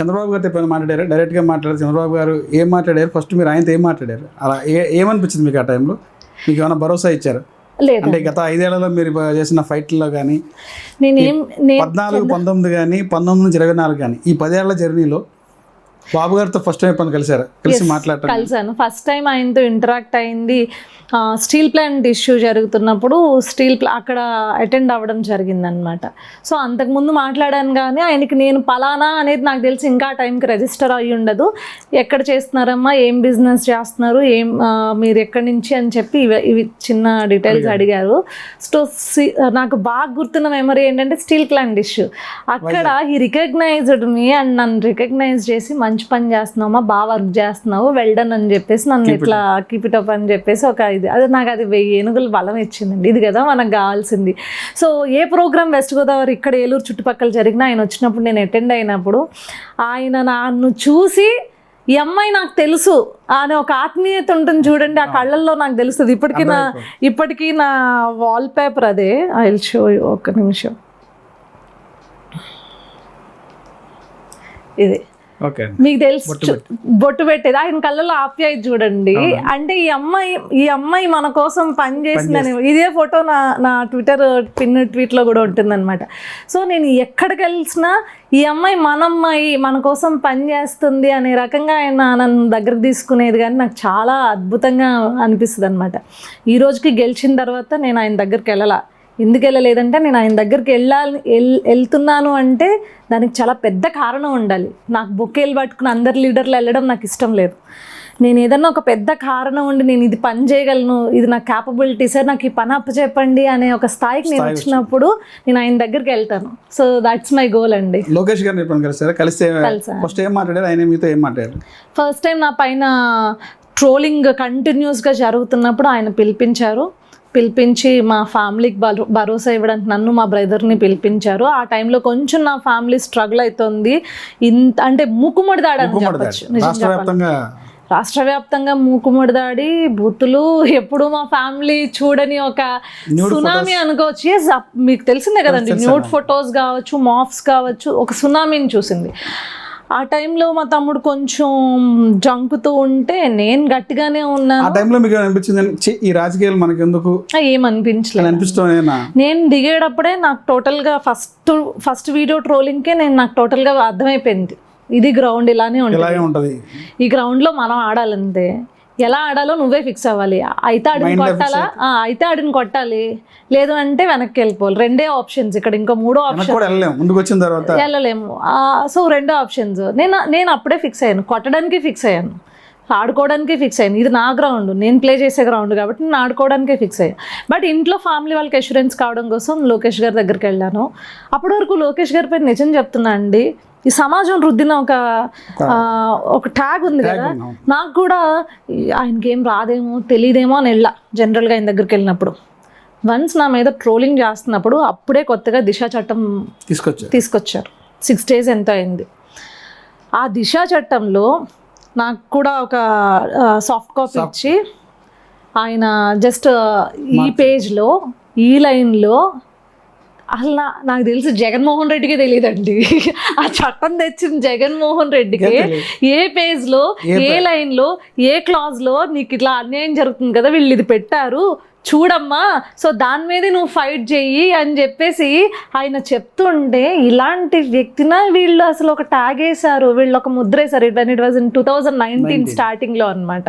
చంద్రబాబు గారితో ఎప్పుడైనా మాట్లాడారు డైరెక్ట్గా మాట్లాడారు. చంద్రబాబు గారు ఏం మాట్లాడారు? ఫస్ట్ మీరు ఆయనతో ఏం మాట్లాడారు? అలా ఏ ఏమనిపించింది మీకు ఆ టైంలో మీకు ఏమైనా భరోసా ఇచ్చారు? అంటే గత ఐదేళ్ళలో మీరు చేసిన ఫైట్లో కానీ నేను పద్నాలుగు పంతొమ్మిది కానీ పంతొమ్మిది నుంచి ఇరవై నాలుగు కానీ ఈ పదేళ్ళ జర్నీలో బాబు గారితో ఫస్ట్ టైం ఎప్పుడైనా కలిసారు? కలిసి మాట్లాడటం కలిసాను. ఫస్ట్ టైం ఆయనతో ఇంటరాక్ట్ అయింది. స్టీల్ ప్లాంట్ ఇష్యూ జరుగుతున్నప్పుడు స్టీల్ ప్లా అక్కడ అటెండ్ అవ్వడం జరిగిందనమాట సో అంతకుముందు మాట్లాడాను కానీ ఆయనకి నేను పలానా అనేది నాకు తెలిసి ఇంకా ఆ టైంకి రిజిస్టర్ అయ్యి ఉండదు. ఎక్కడ చేస్తున్నారమ్మా? ఏం బిజినెస్ చేస్తున్నారు? ఏం మీరు ఎక్కడి నుంచి అని చెప్పి ఇవి ఇవి చిన్న డీటెయిల్స్ అడిగారు. సో సి- నాకు బాగా గుర్తున్న మెమరీ ఏంటంటే స్టీల్ ప్లాంట్ ఇష్యూ అక్కడ ఈ రికగ్నైజ్డ్ మీ అండ్ నన్ను రికగ్నైజ్ చేసి మంచి పని చేస్తున్నామా బాగా వర్క్ చేస్తున్నావు వెల్డన్ అని చెప్పేసి నన్ను ఇట్లా కీప్ ఇట్ అప్ అని చెప్పేసి ఒక ఇది. అది నాకు అది వెయ్యి ఏనుగులు బలం ఇచ్చిందండి. ఇది కదా మనకు కావాల్సింది. So a program west Godavari ఇక్కడ ఏలూరు చుట్టుపక్కల జరిగినా ఆయన వచ్చినప్పుడు నేను అటెండ్ అయినప్పుడు ఆయన నన్ను చూసి ఈ అమ్మాయి నాకు తెలుసు అనే ఒక ఆత్మీయత ఉంటుంది చూడండి ఆ కళ్ళల్లో నాకు తెలుస్తుంది. ఇప్పటికీ నా ఇప్పటికీ నా వాల్ పేపర్ అదే ఐ షో ఒక నిమిషం. ఇది. మీకు తెలుసు బొట్టు పెట్టేది. ఆయన కళ్ళలో ఆప్యాయత చూడండి. అంటే ఈ అమ్మాయి ఈ అమ్మాయి మన కోసం పని చేసిందని ఇదే ఫోటో నా నా ట్విట్టర్ పిన్ ట్వీట్లో కూడా ఉంటుందన్నమాట. సో నేను ఎక్కడికి వెళ్ళినా ఈ అమ్మాయి మన అమ్మాయి మన కోసం పని చేస్తుంది అనే రకంగా ఆయన నన్ను దగ్గరకు తీసుకునేది కానీ నాకు చాలా అద్భుతంగా అనిపిస్తుంది అనమాట ఈ రోజుకి గెలిచిన తర్వాత నేను ఆయన దగ్గరికి వెళ్ళాల. ఎందుకు వెళ్ళలేదంటే నేను ఆయన దగ్గరికి వెళ్ళాలి వెళ్- వెళ్తున్నాను అంటే దానికి చాలా పెద్ద కారణం ఉండాలి. నాకు బొకేలు పట్టుకుని అందరు లీడర్లు వెళ్ళడం నాకు ఇష్టం లేదు. నేను ఏదన్నా ఒక పెద్ద కారణం ఉండి నేను ఇది పని చేయగలను ఇది నా క్యాపబిలిటీ సార్ నాకు ఈ పని అప్పచెప్పండి అనే ఒక స్థాయికి నేను వచ్చినప్పుడు నేను ఆయన దగ్గరికి వెళ్తాను. సో దట్స్ మై గోల్ అండి. లోకేష్ గారిని ఎప్పుడైనా కలిసారా కలిస్తే కలిసా. ఫస్ట్ ఏం మాట్లాడారు ఆయన మీతో ఏం మాట్లాడారు? ఫస్ట్ టైం నా పైన ట్రోలింగ్ కంటిన్యూస్గా జరుగుతున్నప్పుడు ఆయన పిలిపించారు. పిలిపించి మా ఫ్యామిలీకి భరో భరోసా ఇవ్వడానికి నన్ను మా బ్రదర్ని పిలిపించారు. ఆ టైంలో కొంచెం నా ఫ్యామిలీ స్ట్రగుల్ అవుతుంది ఇంత అంటే మూకుమ్మడి దాడని చెప్పచ్చు. రాష్ట్ర వ్యాప్తంగా మూకుమ్మడి దాడి బూతులు ఎప్పుడు మా ఫ్యామిలీ చూడని ఒక సునామీ అనుకోవచ్చు. అప్- మీకు తెలిసిందే కదండి న్యూడ్ ఫొటోస్ కావచ్చు మాఫ్స్ కావచ్చు ఒక సునామీని చూసింది. ఆ టైంలో మా తమ్ముడు కొంచెం జంకుతూ ఉంటే నేను గట్టిగానే ఉన్నా ఆ టైంలో మీకు అనిపించింది? "ఛీ, ఈ రాజకీయాలు మనకి ఎందుకు ఏమనిపించలేదు అనిపిస్తూనేనా నేను దిగేటప్పుడే నాకు టోటల్గా ఫస్ట్ ఫస్ట్ వీడియో ట్రోలింగ్కే నేను నాకు టోటల్గా అర్థమైపోయింది. ఇది గ్రౌండ్ ఇలానే ఉంటది. ఈ గ్రౌండ్లో మనం ఆడాలంతే. ఎలా ఆడాలో నువ్వే ఫిక్స్ అవ్వాలి. అయితే ఆడిని కొట్టాలా? అయితే ఆడిని కొట్టాలి. లేదు అంటే వెనక్కి వెళ్ళిపోవాలి. రెండే ఆప్షన్స్ ఇక్కడ. ఇంకో మూడో ఆప్షన్ వెళ్ళలేము. ముందుకు వచ్చిన తర్వాత వెళ్ళలేము. ఆ, సో రెండో ఆప్షన్స్ నేను నేను అప్పుడే ఫిక్స్ అయ్యాను. కొట్టడానికి ఫిక్స్ అయ్యాను. ఆడుకోవడానికే ఫిక్స్ అయ్యాను. ఇది నా గ్రౌండ్ నేను ప్లే చేసే గ్రౌండ్ కాబట్టి నేను ఆడుకోవడానికే ఫిక్స్ అయ్యాను బట్ ఇంట్లో ఫ్యామిలీ వాళ్ళకి అష్యూరెన్స్ కావడం కోసం లోకేష్ గారి దగ్గరికి వెళ్ళాను. అప్పటి వరకు లోకేష్ గారి పేరు నిజం చెప్తున్నా అండి. ఈ సమాజం రుద్దిన ఒక ఒక ట్యాగ్ ఉంది కదా. నాకు కూడా ఆయనకి ఏం రాదేమో తెలియదేమో అని వెళ్ళా జనరల్గా ఆయన దగ్గరికి వెళ్ళినప్పుడు. వన్స్ నా మీద ట్రోలింగ్ చేస్తున్నప్పుడు అప్పుడే కొత్తగా దిశ చట్టం తీసుకొచ్చారు. తీసుకొచ్చారు. సిక్స్ డేస్ ఎంత అయింది. ఆ దిశ చట్టంలో నాకు కూడా ఒక సాఫ్ట్ కాపీ ఇచ్చి ఆయన జస్ట్ ఈ పేజ్లో ఈ లైన్లో అసలు నా- నాకు తెలిసి జగన్మోహన్ రెడ్డికే తెలియదండి. ఆ చట్టం తెచ్చిన జగన్మోహన్ రెడ్డికి ఏ పేజ్లో ఏ లైన్లో ఏ క్లాజ్లో నీకు ఇట్లా అన్యాయం జరుగుతుంది కదా వీళ్ళు ఇది పెట్టారు. చూడమ్మా సో దాని మీదే నువ్వు ఫైట్ చెయ్యి అని చెప్పేసి ఆయన చెప్తుంటే ఇలాంటి వ్యక్తిన వీళ్ళు అసలు ఒక ట్యాగ్ వేశారు వీళ్ళు ఒక ముద్ర వేశారు. It it was in two thousand nineteen స్టార్టింగ్లో అనమాట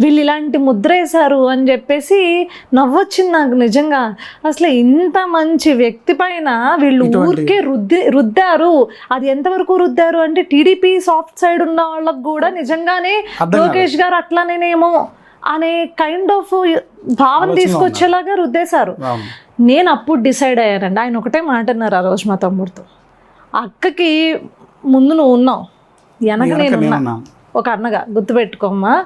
వీళ్ళు ఇలాంటి ముద్ర వేశారు అని చెప్పేసి నవ్వొచ్చింది నాకు నిజంగా. అసలు ఇంత మంచి వ్యక్తి పైన వీళ్ళు ఊరికే రుద్ది రుద్దారు. అది ఎంతవరకు రుద్దారు అంటే టీడీపీ సాఫ్ట్ సైడ్ ఉన్న వాళ్ళకు కూడా నిజంగానే లోకేష్ గారు అట్లానేనేమో అనే కైండ్ ఆఫ్ భావన తీసుకొచ్చేలాగా రుద్దేశారు. నేను అప్పుడు డిసైడ్ అయ్యానండి. ఆయన ఒకటే మాట అన్నారు ఆ రోజు మా తమ్ముడితో. అక్కకి ముందు నువ్వు ఉన్నావు. వెనక నేను. ఒక అన్నగా గుర్తుపెట్టుకోమ్మా.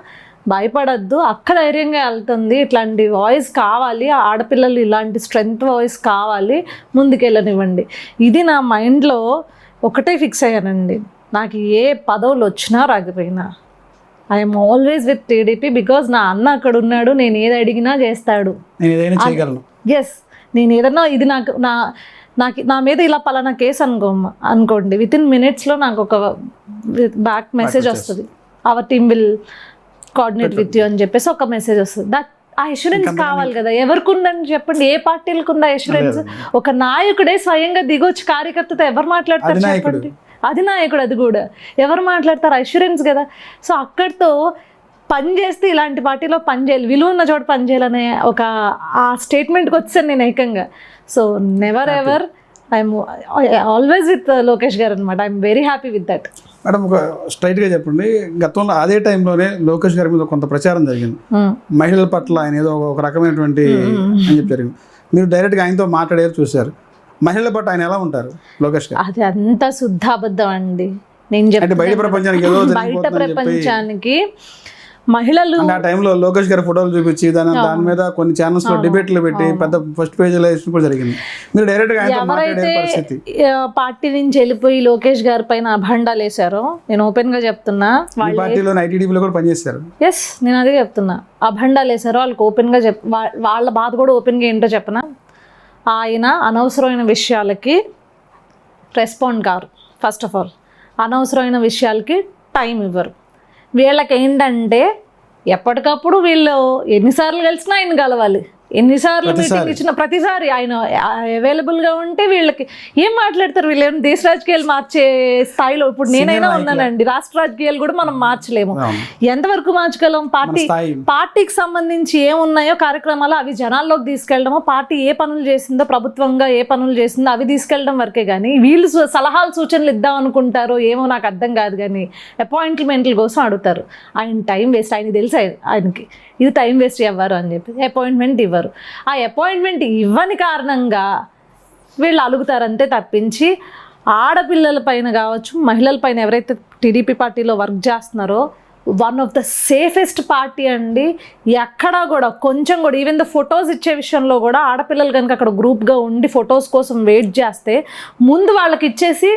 భయపడద్దు. అక్క ధైర్యంగా వెళ్తుంది. ఇట్లాంటి వాయిస్ కావాలి. ఆడపిల్లలు ఇలాంటి స్ట్రెంగ్త్ వాయిస్ కావాలి. ముందుకెళ్ళనివ్వండి. ఇది నా మైండ్లో ఒకటే ఫిక్స్ అయ్యానండి. నాకు ఏ పదవులు వచ్చినా రాకపోయినా. I'm always with TDP because నా అన్న అక్కడ ఉన్నాడు నేను ఏది అడిగినా చేస్తాడు. నేను ఏదైనా చేయగలను. ఎస్ నేను ఏదన్నా ఇది నాకు నా నాకు నా మీద ఇలా పలానా కేసు అనుకో అనుకోండి. విత్ ఇన్ మినిట్స్లో నాకు ఒక బ్యాక్ మెసేజ్ వస్తుంది. Our team will coordinate with you అని చెప్పేసి ఒక మెసేజ్ వస్తుంది. దట్ ఆ ఇన్సూరెన్స్ కావాలి కదా. ఎవరికి ఉందని చెప్పండి. ఏ పార్టీలకు ఉందా ఇన్సూరెన్స్ ఒక నాయకుడే స్వయంగా దిగొచ్చి కార్యకర్తతో ఎవరు మాట్లాడతారు. చెప్పండి. అధినాయకుడు అది కూడా. ఎవరు మాట్లాడతారు? అష్యూరెన్స్ కదా. సో అక్కడితో పని చేస్తే ఇలాంటి పార్టీలో పని చేయాలి. విలువ ఉన్న చోట పని చేయాలనే ఒక ఆ స్టేట్మెంట్కి వచ్చాను నేను ఏకంగా. So never ever I'm always with Lokesh గారు అనమాట I'm very happy with that madam ఒక స్ట్రైట్గా చెప్పండి. గతంలో అదే టైంలోనే లోకేష్ గారి మీద కొంత ప్రచారం జరిగింది. మహిళల పట్ల ఆయన ఏదో ఒక రకమైనటువంటి అని చెప్పి జరిగింది. మీరు డైరెక్ట్గా ఆయనతో మాట్లాడేది చూశారు. మహిళల పట్ల ఆయన ఎలా ఉంటారు? లోకేష్ గారు. అది అంత శుద్ధాబద్ధం అండి. నేను చెప్తాను బయట ప్రపంచానికి బయట చెప్పి ప్రపంచానికి మహిళలు ఆ టైంలో లోకేష్ గారి ఫోటోలు చూపించి దాని దాని మీద కొన్ని ఛానల్స్లో డిబేట్లు పెట్టి పెద్ద ఫస్ట్ పేజీలో వేసిన కూడా జరిగింది. మీరు డైరెక్ట్గా ఎవరైతే పార్టీ నుంచి వెళ్ళిపోయి లోకేష్ గారి పైన అభండాలు వేశారో నేను ఓపెన్గా చెప్తున్నా పార్టీలో ఐటీడీపీలో కూడా పనిచేశారు? ఎస్ నేను అదే చెప్తున్నా. అభండాలు వేశారో వాళ్ళకి ఓపెన్గా చెప్ వా- వాళ్ళ బాధ కూడా ఓపెన్గా ఏంటో చెప్పనా? ఆయన అనవసరమైన విషయాలకి రెస్పాండ్ కారు ఫస్ట్ ఆఫ్ ఆల్ అనవసరమైన విషయాలకి టైం ఇవ్వరు. వీళ్ళకి ఏంటంటే ఎప్పటికప్పుడు వీళ్ళు ఎన్నిసార్లు కలిసినా ఆయన కలవాలి ఎన్నిసార్లు మీటింగ్ ఇచ్చిన ప్రతిసారి ఆయన అవైలబుల్గా ఉంటే వీళ్ళకి ఏం మాట్లాడతారు వీళ్ళు? దేశ రాజకీయాలు మార్చే స్థాయిలో? ఇప్పుడు నేనైనా ఉన్నానండి. రాష్ట్ర రాజకీయాలు కూడా మనం మార్చలేము. ఎంతవరకు మార్చగలం? పార్టీ పార్టీకి సంబంధించి ఏమున్నాయో కార్యక్రమాలు అవి జనాల్లోకి తీసుకెళ్ళడమో. పార్టీ ఏ పనులు చేసిందో ప్రభుత్వంగా ఏ పనులు చేసిందో అవి తీసుకెళ్ళడం వరకే కానీ వీళ్ళు సలహాలు సూచనలు ఇద్దాం అనుకుంటారో ఏమో నాకు అర్థం కాదు కానీ అపాయింట్మెంట్ల కోసం అడుగుతారు. ఆయన టైం వేస్ట్. ఆయనకి తెలుసు? ఆయన- ఆయనకి ఇది టైం వేస్ట్ ఇవ్వరు అని చెప్పి అపాయింట్మెంట్ ఇవ్వరు. ఆ అపాయింట్మెంట్ ఇవ్వని కారణంగా వీళ్ళు అలుగుతారంతే తప్పించి ఆడపిల్లల పైన కావచ్చు మహిళల పైన ఎవరైతే టీడీపీ పార్టీలో వర్క్ చేస్తున్నారో one of the safest party అండి. ఎక్కడా కూడా కొంచెం కూడా ఈవెన్ ద ఫొటోస్ ఇచ్చే విషయంలో కూడా ఆడపిల్లలు కనుక అక్కడ గ్రూప్గా ఉండి ఫొటోస్ కోసం వెయిట్ చేస్తే ముందు వాళ్ళకి ఇచ్చేసి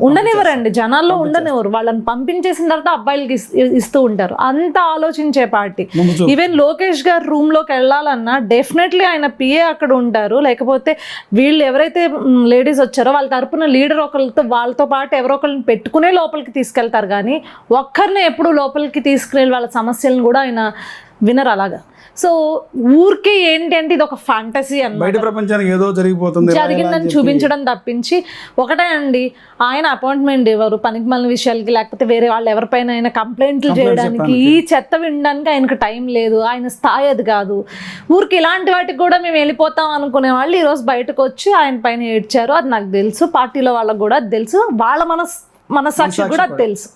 ఉండనివ్వరండి. జనాల్లో ఉండనివ్వరు. వాళ్ళని పంపించేసిన తర్వాత అబ్బాయిలకి ఇస్- ఇస్తూ ఉంటారు. అంత ఆలోచించే పార్టీ. ఈవెన్ లోకేష్ గారు రూమ్లోకి వెళ్ళాలన్నా డెఫినెట్లీ ఆయన పిఏ అక్కడ ఉంటారు. లేకపోతే వీళ్ళు ఎవరైతే లేడీస్ వచ్చారో వాళ్ళ తరపున లీడర్ ఒకరితో వాళ్ళతో పాటు ఎవరో ఒకరిని పెట్టుకునే లోపలికి తీసుకెళ్తారు. కానీ ఒక్కరిని ఎప్పుడు లోపలికి తీసుకుని వాళ్ళ సమస్యలను కూడా ఆయన వినరు అలాగా. సో ఊరికే ఏంటి అంటే ఇది ఒక ఫ్యాంటసీ అన్నమాట. బయట ప్రపంచానికి ఏదో జరిగిపోతుంది అని జరిగిందని. చూపించడం తప్పించి ఒకటే అండి ఆయన అపాయింట్మెంట్ ఇవ్వరు పనికి మళ్ళీ విషయాలకి లేకపోతే వేరే వాళ్ళు ఎవరిపైన అయినా కంప్లైంట్లు చేయడానికి ఈ చెత్త వినడానికి ఆయనకు టైం లేదు ఆయన స్థాయి అది కాదు. ఊరికి ఇలాంటి వాటికి కూడా మేము వెళ్ళిపోతాం అనుకునే వాళ్ళు ఈరోజు బయటకు వచ్చి ఆయన పైన ఏడ్చారు అది నాకు తెలుసు. పార్టీలో వాళ్ళకి కూడా అది తెలుసు. వాళ్ళ మనస్ మనసాక్షి కూడా అది తెలుసు.